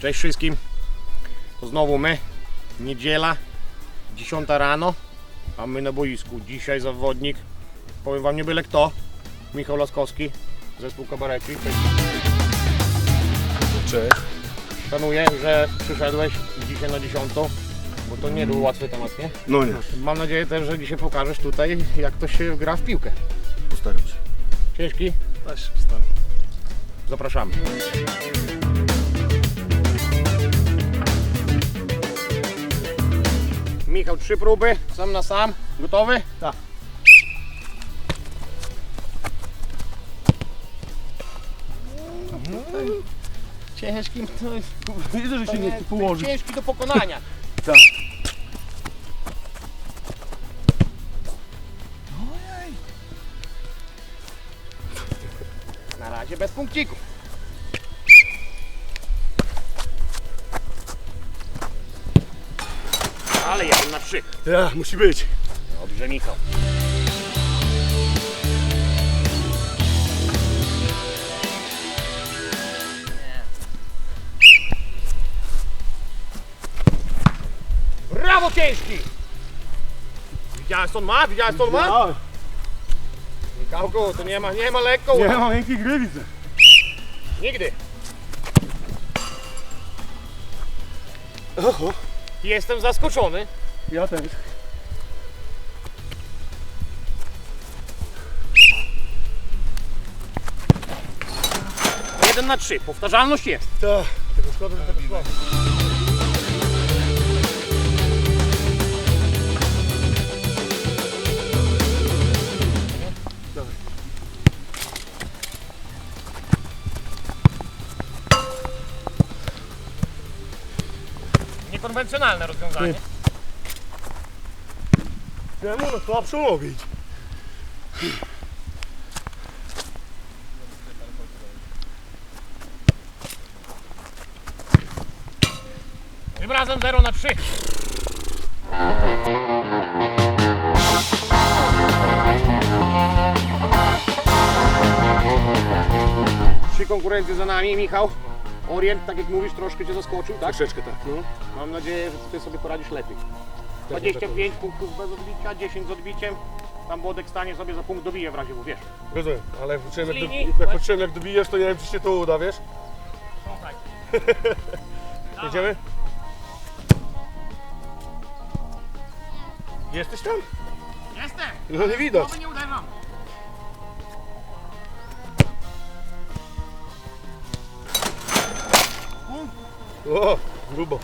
Cześć wszystkim. To znowu my. Niedziela, 10 rano, a my na boisku. Dzisiaj zawodnik, powiem wam nie byle kto, Michał Laskowski, zespół kabareci. Cześć. Cześć. Szanuję, że przyszedłeś dzisiaj na 10, bo to nie był łatwy temat, nie? No nie, Mam nadzieję też, że dzisiaj pokażesz tutaj, jak to się gra w piłkę. postaram się. Ciężki? Też postaram. Zapraszamy. Michał, trzy próby, sam na sam. Gotowy? Tak. Ciężki, to jest Widzę, że się nie chce położyć. ciężki do pokonania. Tak. Na razie bez punkcików. Trzy. Ja, musi być. Dobrze, Michał. Brawo, ciężki! Widziałeś co on ma? Widziałeś co on ma? Michałku, to nie ma, nie ma lekko. nie mam miękkiej gry, widzę. Nigdy. Oho, Jestem zaskoczony. Ja też. Jeden na trzy. Powtarzalność jest. Tak, tylko szkoda, że. Niekonwencjonalne rozwiązanie. Czemu no słabszą iść? Tym razem 0 na 3. Trzy konkurencje za nami, Michał. Orient, tak jak mówisz, troszkę Cię zaskoczył, tak? Troszeczkę tak, no. Mam nadzieję, że Ty sobie poradzisz lepiej. 25 punktów bez odbicia, 10 z odbiciem. Tam Włodek stanie sobie za punkt dobije w razie, bo wiesz. Rozumiem, ale jak patrzyłem Z jak, linii? do, jak, patrzyłem, jak dobijesz, to nie wiem, czy się to uda, wiesz? Słuchaj. Jedziemy? Jesteś tam? Jestem! No nie widać. Głowy nie uderzam. O, grubo.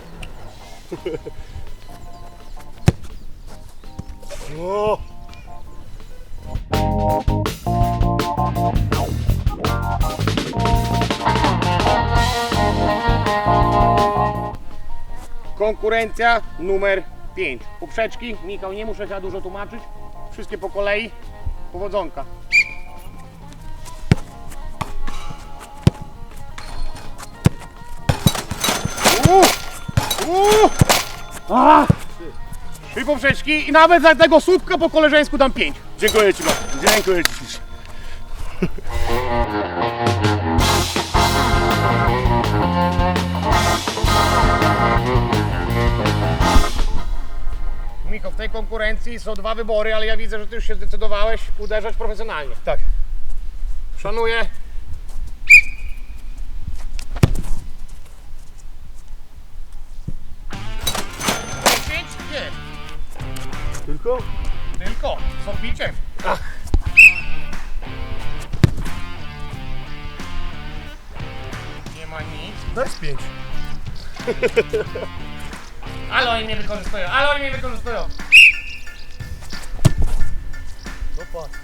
Konkurencja numer 5. Poprzeczki. Michał, nie muszę za dużo tłumaczyć. Wszystkie po kolei. Powodzonka. Uuu! Uuu! A! Trzy poprzeczki i nawet za tego słupka po koleżeńsku dam 5. dziękuję Ci bardzo. Dziękuję Ci. Michał, w tej konkurencji są dwa wybory, ale ja widzę, że ty już się zdecydowałeś uderzać profesjonalnie. Tak. Szanuję. Tylko? tylko z odbiciem. Nie ma nic. Daj z pięć. Ale oni mnie wykorzystują, ale oni mnie wykorzystują. No patrz.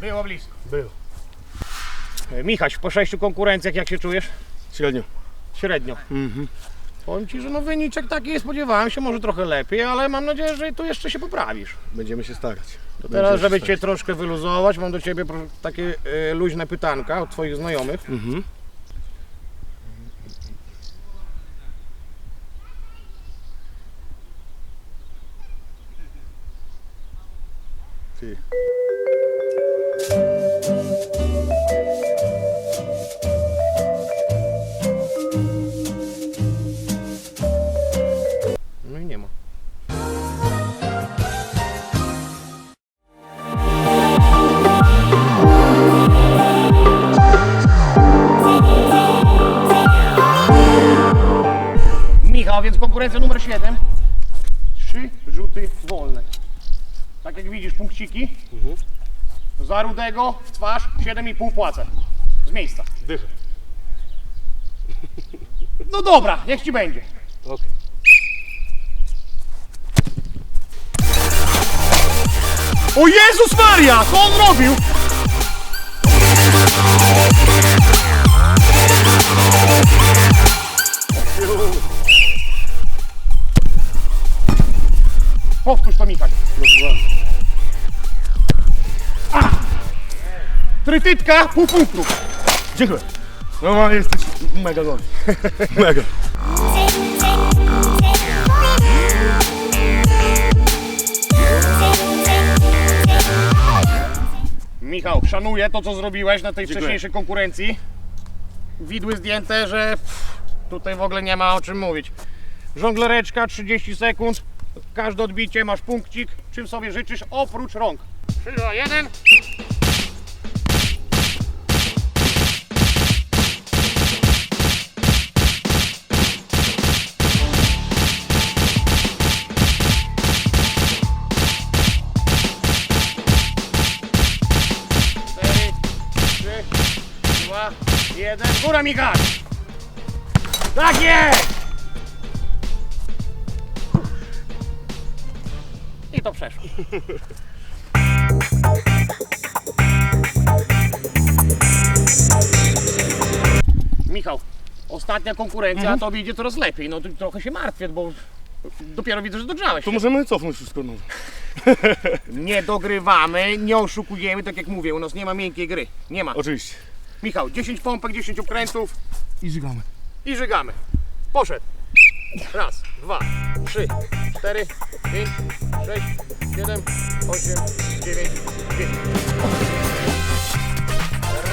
Było blisko. Było. E, Michaś, po sześciu konkurencjach jak się czujesz? Średnio. Średnio. Powiem Ci, że no wyniczek taki spodziewałem się, może trochę lepiej, ale mam nadzieję, że tu jeszcze się poprawisz. Będziemy się starać. To teraz, żeby. Cię troszkę wyluzować, mam do Ciebie pro- takie e, luźne pytanka od Twoich znajomych. Mhm. Rzuty wolne. Tak jak widzisz, punkciki. Za rudego w twarz 7,5 płacę. Z miejsca. Dychę. No dobra, niech ci będzie. Okej. O Jezus Maria! Co on robił? Powtórz to Michał. Trytytka, pół punktu. Dziękuję. No jesteś mega dobry. Mega. Michał, szanuję to, co zrobiłeś na tej Dziękuję. wcześniejszej konkurencji. Widły zdjęte, że pff, tutaj w ogóle nie ma o czym mówić. Żonglereczka, 30 sekund. Każde odbicie masz punkcik. Czym sobie życzysz, oprócz rąk. 3, 2, 1. Cztery, trzy, dwa, jeden. Góra Michał! Tak jest! Michał, ostatnia konkurencja, to idzie coraz lepiej. No tu trochę się martwię, bo dopiero widzę, że dogrzałeś. To się. możemy cofnąć wszystko. No. Nie dogrywamy, nie oszukujemy, tak jak mówię, u nas nie ma miękkiej gry. Nie ma. Oczywiście. Michał, 10 pompek, 10 okrętów I żygamy. i żygamy. Poszedł. Raz, dwa, trzy, cztery, pięć, sześć, siedem, osiem, dziewięć, dziesięć.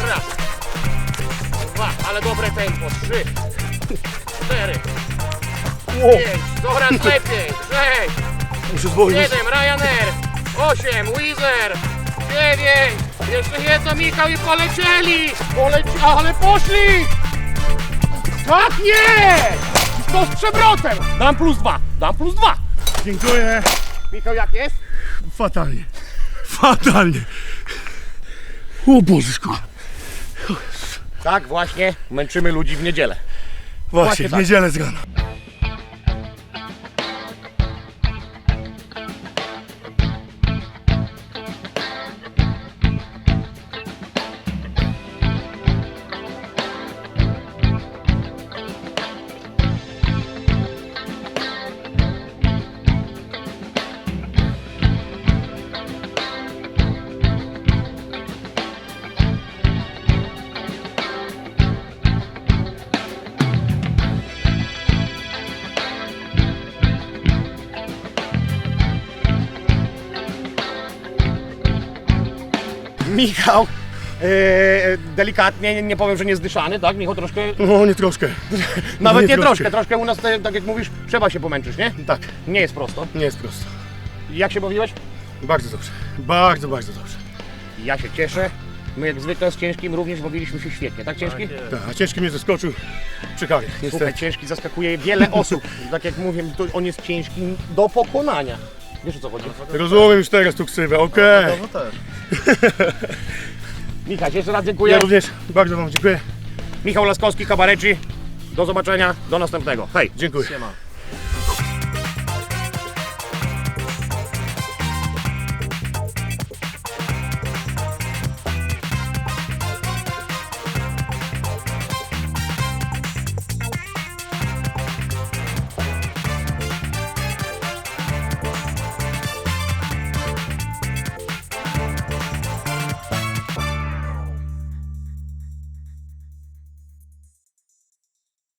Raz, dwa, ale dobre tempo. Trzy, cztery, pięć, coraz lepiej. Sześć, Muszę zwolnić. 7, Ryanair, 8, Wizer, 9, jeszcze jedno Michał i polecieli! Poleci ale poszli! Tak jest! To z przewrotem! Dam plus dwa, dam plus dwa. Dziękuję. Michał jak jest? Fatalnie. Fatalnie. O. Tak właśnie, męczymy ludzi w niedzielę. Właśnie, Właśnie w tak. niedzielę z Michał, e, delikatnie, nie- powiem, że nie zdyszany, tak? Michał troszkę, No nie troszkę. nawet nie, nie troszkę, troszkę. troszkę u nas, tak jak mówisz, trzeba się pomęczyć, nie? Tak, Nie jest prosto. nie jest prosto. Jak się bawiłeś? Bardzo dobrze. Bardzo, bardzo dobrze. Ja się cieszę. My jak zwykle z Ciężkim również bawiliśmy się świetnie, tak Ciężki? Tak, a ciężki mnie zaskoczył przy kawie. Słuchaj. Ciężki zaskakuje wiele osób. Tak jak mówię, to on jest ciężki do pokonania. Wiesz o co chodzi? Rozumiem już teraz tu ksywę, okej. Michał, jeszcze raz dziękuję. Ja również bardzo Wam dziękuję. Michał Laskowski, Kabareci. Do zobaczenia, do następnego. Hej! Dziękuję. Siema.